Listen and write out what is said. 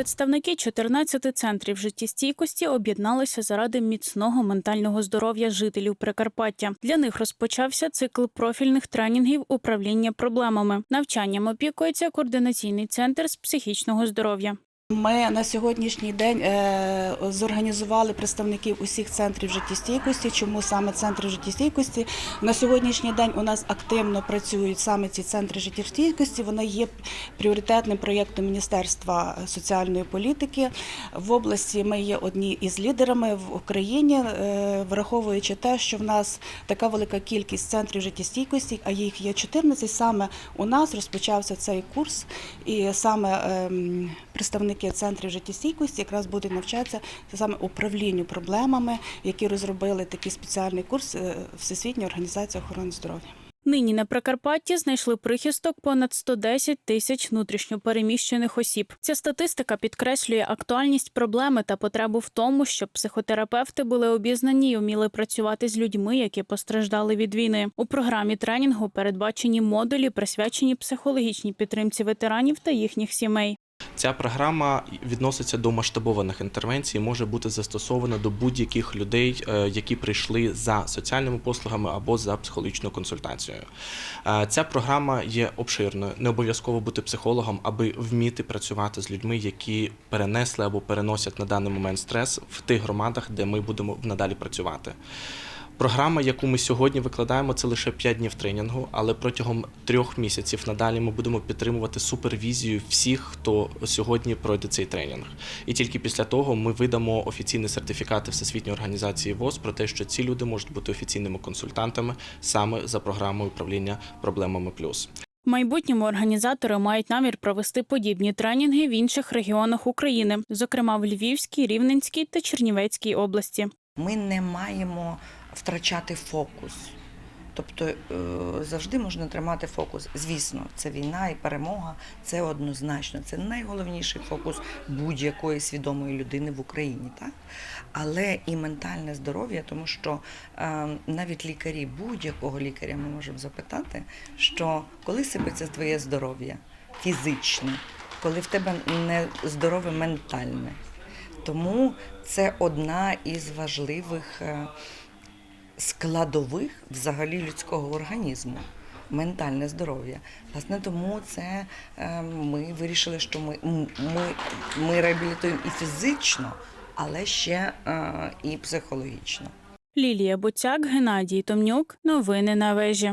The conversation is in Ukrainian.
Представники 14 центрів життєстійкості об'єдналися заради міцного ментального здоров'я жителів Прикарпаття. Для них розпочався цикл профільних тренінгів управління проблемами. Навчанням опікується координаційний центр з психічного здоров'я. Ми на сьогоднішній день е, зорганізували представників усіх центрів життєстійкості. Чому саме центри життєстійкості? На сьогоднішній день у нас активно працюють саме ці центри життєстійкості. Вони є пріоритетним проєктом Міністерства соціальної політики. В області ми є одні із лідерами в Україні, е, враховуючи те, що в нас така велика кількість центрів життєстійкості, а їх є 14, Саме у нас розпочався цей курс, і саме ем, представники центрів життєстійкості якраз будуть навчатися саме управлінню проблемами, які розробили такий спеціальний курс е, Всесвітня організація охорони здоров'я. Нині на Прикарпатті знайшли прихисток понад 110 тисяч внутрішньопереміщених осіб. Ця статистика підкреслює актуальність проблеми та потребу в тому, щоб психотерапевти були обізнані і вміли працювати з людьми, які постраждали від війни. У програмі тренінгу передбачені модулі, присвячені психологічній підтримці ветеранів та їхніх сімей. Ця програма відноситься до масштабованих інтервенцій, може бути застосована до будь-яких людей, е, які прийшли за соціальними послугами або за психологічною консультацією. Е, Ця програма є обширною. Не обов'язково бути психологом, аби вміти працювати з людьми, які перенесли або переносять на даний момент стрес в тих громадах, де ми будемо надалі працювати. Програма, яку ми сьогодні викладаємо, це лише 5 днів тренінгу, але протягом трьох місяців надалі ми будемо підтримувати супервізію всіх, хто сьогодні пройде цей тренінг. І тільки після того ми видамо офіційні сертифікати Всесвітньої організації ВОЗ про те, що ці люди можуть бути офіційними консультантами саме за програмою управління проблемами плюс. В майбутньому організатори мають намір провести подібні тренінги в інших регіонах України, зокрема в Львівській, Рівненській та Чернівецькій області. Ми не маємо втрачати фокус. Тобто е, завжди можна тримати фокус. Звісно, це війна і перемога, це однозначно. Це найголовніший фокус будь-якої свідомої людини в Україні, так? Але і ментальне здоров'я, тому що е, навіть лікарі, будь-якого лікаря ми можемо запитати, що коли сипеться твоє здоров'я фізичне, коли в тебе не здорове ментальне. Тому це одна із важливих е, складових взагалі людського організму. Ментальне здоров'я. Власне, тому це е, ми вирішили, що ми, ми, ми реабілітуємо і фізично, але ще е, і психологічно. Лілія Буцяк, Геннадій Томнюк. Новини на вежі.